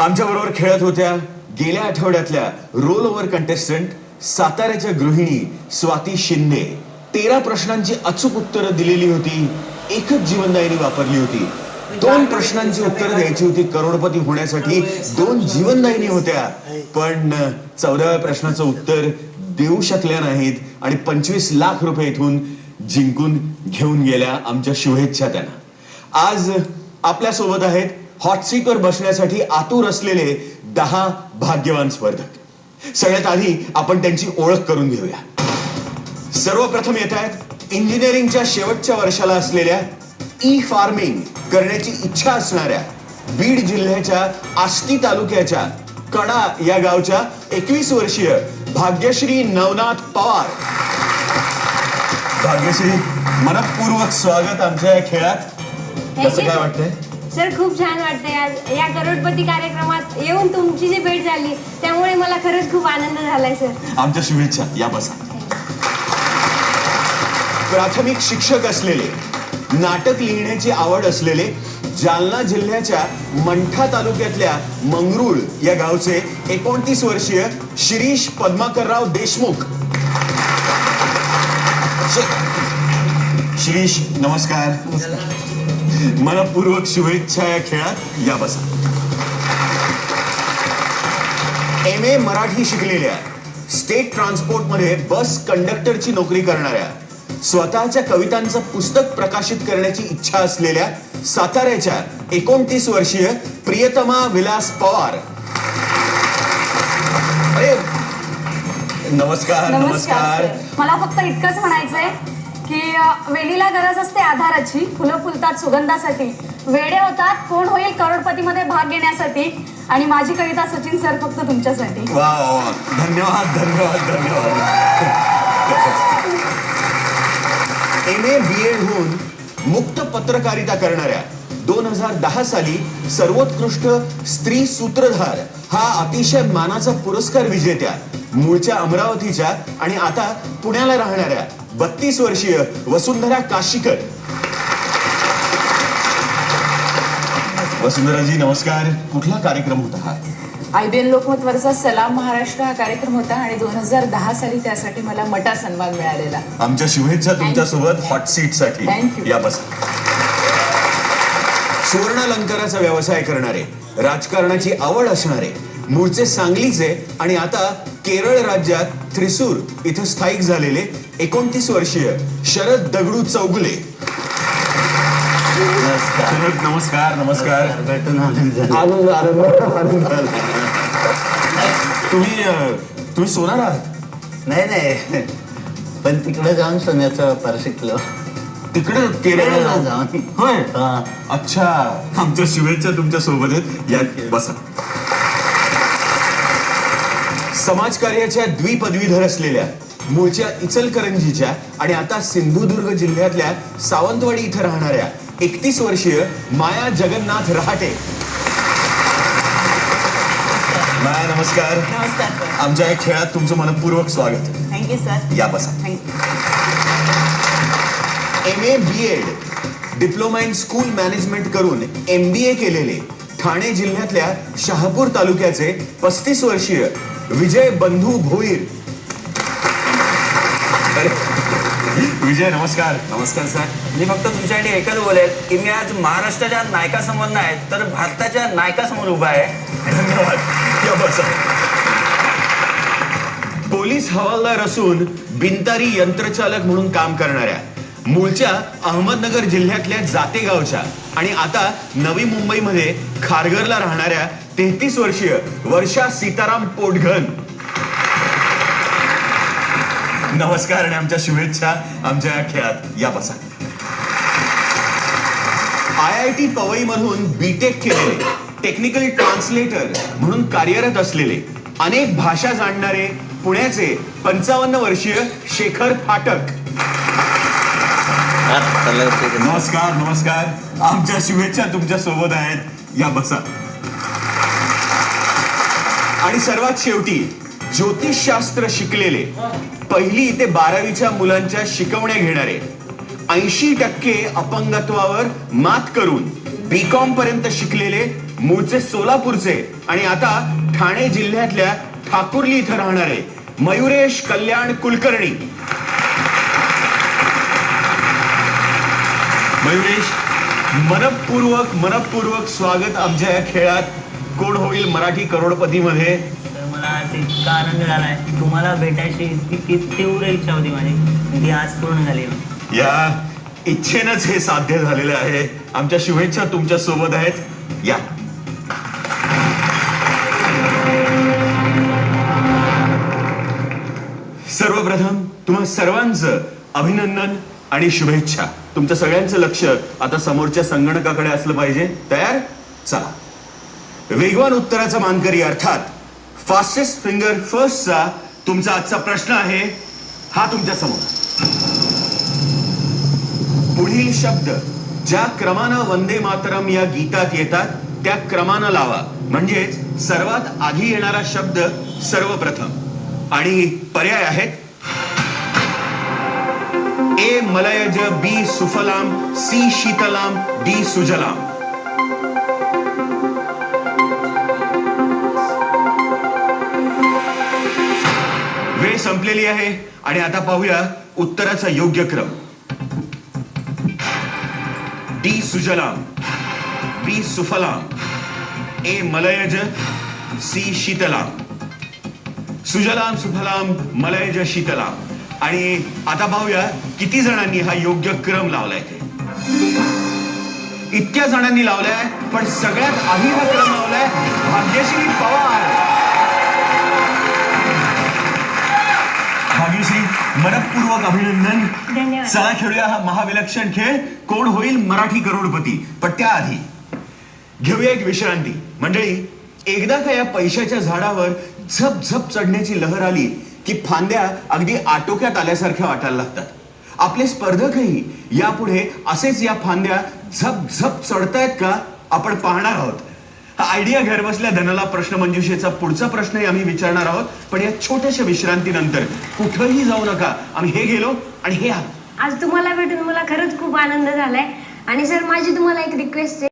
आमच्या बरोबर खेळत होत्या. गेल्या आठवड्यातल्या रोल ओव्हर कंटेस्टंट साताऱ्याच्या गृहिणी स्वाती शिंदे. तेरा प्रश्नांची अचूक उत्तरं दिलेली होती. एकच जीवनदायिनी वापरली होती. दोन प्रश्नांची उत्तरं द्यायची होती करोडपती होण्यासाठी. दोन जीवनदायिनी होत्या. पण चौदाव्या प्रश्नाचं उत्तर देऊ शकल्या नाहीत आणि पंचवीस लाख रुपये इथून जिंकून घेऊन गेल्या आमच्या शुभेच्छा त्यांना. आज आपल्यासोबत आहेत हॉट सीटवर बसण्यासाठी आतुर असलेले दहा भाग्यवान स्पर्धक. सगळ्यात आधी आपण त्यांची ओळख करून घेऊया. सर्वप्रथम येत आहेत इंजिनिअरिंगच्या शेवटच्या वर्षाला असलेल्या ई फार्मिंग करण्याची इच्छा असणाऱ्या बीड जिल्ह्याच्या आष्टी तालुक्याच्या कडा या गावच्या एकवीस वर्षीय भाग्यश्री नवनाथ पवार. भाग्यश्री मनपूर्वक स्वागत आमच्या या खेळात. कसं काय वाटतंय? सर खूप छान वाटतंय आज या करोडपती कार्यक्रमात येऊन तुमची जी भेट झाली त्यामुळे मला खरंच खूप आनंद झालाय सर. आमच्या शुभेच्छा. या बसा. प्राथमिक शिक्षक असलेले नाटक लिहिण्याची आवड असलेले जालना जिल्ह्याच्या मंठा तालुक्यातल्या मंगरुळ या गावचे एकोणतीस वर्षीय शिरीष पद्माकरराव देशमुख. शिरीष नमस्कार. मनपूर्वक शुभेच्छा या खेळात. या बसा. एम ए मराठी शिकलेल्या स्टेट ट्रान्सपोर्टमध्ये बस कंडक्टरची नोकरी करणाऱ्या स्वतःच्या कवितांचं पुस्तक प्रकाशित करण्याची इच्छा असलेल्या साताऱ्याच्या एकोणतीस वर्षीय प्रियतमा विलास पवार. अरे नमस्कार नमस्कार. मला फक्त इतकंच म्हणायचंय की वेणीला गरज असते आधाराची. फुलं फुलतात सुगंधासाठी. वेडे होतात कोण होईल करोडपतीमध्ये भाग घेण्यासाठी. आणि माझी कविता सचिन सर फक्त तुमच्यासाठी. वा वा वा. धन्यवाद धन्यवाद धन्यवाद. एम ए बी एड होऊन मुक्त पत्रकारिता करणाऱ्या दोन हजार दहा साली सर्वोत्कृष्ट स्त्री सूत्रधार हा अतिशय मानाचा पुरस्कार विजेत्या मूळच्या अमरावतीच्या आणि आता पुण्याला राहणाऱ्या बत्तीस वर्षीय वसुंधरा काशीकर. वसुंधराजी नमस्कार. कुठला कार्यक्रम होता हा? आय बी एन लोकमत वरचा सलाम महाराष्ट्र हा कार्यक्रम होता आणि दोन हजार दहा साली त्यासाठी मला मटा सन्मान मिळालेला. आमच्या शुभेच्छा तुमच्यासोबत हॉट सीटसाठी. Thank you. या बस. सुवर्णालंकाराचा व्यवसाय करणारे राजकारणाची आवड असणारे मूळचे सांगलीचे आणि आता केरळ राज्यात थ्रिसूर इथं स्थायिक झालेले एकोणतीस वर्षीय शरद दगडू चौगुले. शरद नमस्कार नमस्कार. तुम्ही अं, तुम्ही सोनार आहात? नाही नाही. पण तिकडे जाऊन सोन्याचा व्यापार शिकलो. तिकडे केरळला जाऊन. होय. हा. अच्छा. आमच्या शुभेच्छा तुमच्यासोबत. आहेत या बसा. समाजकार्याच्या द्विपदवीधर असलेल्या मूळच्या इचलकरंजीच्या आणि आता सिंधुदुर्ग जिल्ह्यातल्या सावंतवाडी इथं राहणाऱ्या एकतीस वर्षीय माया जगन्नाथ रहाटे. माया नमस्कार. नमस्कार. सर आमच्या या खेळात तुमचं मनपूर्वक स्वागत. थँक्यू सर या बसा. M A B Ed diploma in school management करून एम बी ए केलेले ठाणे जिल्ह्यातल्या शहापूर तालुक्याचे पस्तीस वर्षीय विजय बंधू भोईर. विजय नमस्कार. नमस्कार सर. मी फक्त तुमच्यासाठी एकच बोलेल की मी आज महाराष्ट्राच्या नायकासमोर नाही तर भारताच्या नायकासमोर उभा आहे. धन्यवाद. पोलीस हवालदार असून बिनतारी यंत्रचालक म्हणून काम करणाऱ्या मूळच्या अहमदनगर जिल्ह्यातल्या जातेगावच्या. आणि आता नवी मुंबईमध्ये खारघरला राहणाऱ्या तेहतीस वर्षीय वर्षा सीताराम पोटघन. नमस्कार आणि आमच्या शुभेच्छा. आमच्या या खेळात या बसा. आय आय टी पवईमधून बीटेक केलेले टेक्निकल ट्रान्सलेटर म्हणून कार्यरत असलेले अनेक भाषा जाणणारे पुण्याचे पंचावन्न वर्षीय शेखर फाटक. नमस्कार नमस्कार. आमच्या शुभेच्छा तुमच्यासोबत आहेत. या बसा. आणि सर्वात शेवटी ज्योतिषशास्त्र शिकलेले पहिली ते बारावीच्या मुलांच्या शिकवण्या घेणारे ऐंशी टक्के अपंगत्वावर मात करून बी कॉम पर्यंत शिकलेले मूळचे सोलापूरचे आणि आता ठाणे जिल्ह्यातल्या ठाकुर्ली इथं राहणारे मयुरेश कल्याण कुलकर्णी. मयुरेश मनपूर्वक मनपूर्वक स्वागत आमच्या या खेळात. कोण होईल मराठी करोडपती मध्ये तर मला आज इतका आनंद झाला आहे तुम्हाला भेटायची इतकी तीव्र इच्छा होती माझी. ती आज पूर्ण झाली. या इच्छेनंच हे साध्य झालेलं आहे. आमच्या शुभेच्छा तुमच्यासोबत आहेत. या. सर्वप्रथम तुम्हा सर्वांचं अभिनंदन आणि शुभेच्छा. तुमचं सगळ्यांचं लक्ष आता समोरच्या संगणकाकडे असलं पाहिजे. तयार? चला. वेगवान उत्तराचा मानकरी अर्थात फास्टेस्ट फिंगर फर्स्टचा तुमचा आजचा प्रश्न आहे हा तुमच्यासमोर. पुढील शब्द. ज्या क्रमानं वंदे मातरम या गीतात येतात त्या क्रमानं लावा. म्हणजेच सर्वात आधी येणारा शब्द सर्वप्रथम. आणि पर्याय आहेत ए मलयज बी सुफलाम सी शीतलाम डी सुजलाम. वेळ संपलेली आहे आणि आता पाहूया उत्तराचा योग्य क्रम. डी सुजलाम बी सुफलाम ए मलयज सी शीतलाम. सुजलाम सुफलाम मलयज शीतलाम. आणि आता पाहूया किती जणांनी हा योग्य क्रम लावलाय ते. इतक्या जणांनी लावलाय पण सगळ्यात आधी हा क्रम लावलाय भाग्यश्री पवार. भाग्यश्री मनपूर्वक अभिनंदन. चला खेळूया हा महाविलक्षण खेळ. कोण होईल? मराठी करोडपती. पण त्याआधी घेऊया एक विश्रांती. मंडळी एकदा का या पैशाच्या झाडावर झप झप चढण्याची लहर आली की फांद्या अगदी आटोक्यात आल्यासारख्या वाटायला लागतात. आपले स्पर्धकही यापुढे असेच या फांद्या झप झप चढतायत का आपण पाहणार आहोत. हा आयडिया घर बसल्या धनाला प्रश्न मंजुषेचा पुढचा प्रश्नही आम्ही विचारणार आहोत. पण या छोट्याशा विश्रांतीनंतर कुठंही जाऊ नका. आम्ही हे गेलो आणि हे आलो. आज तुम्हाला भेटून मला खरंच खूप आनंद झालाय. आणि सर माझी तुम्हाला एक रिक्वेस्ट आहे.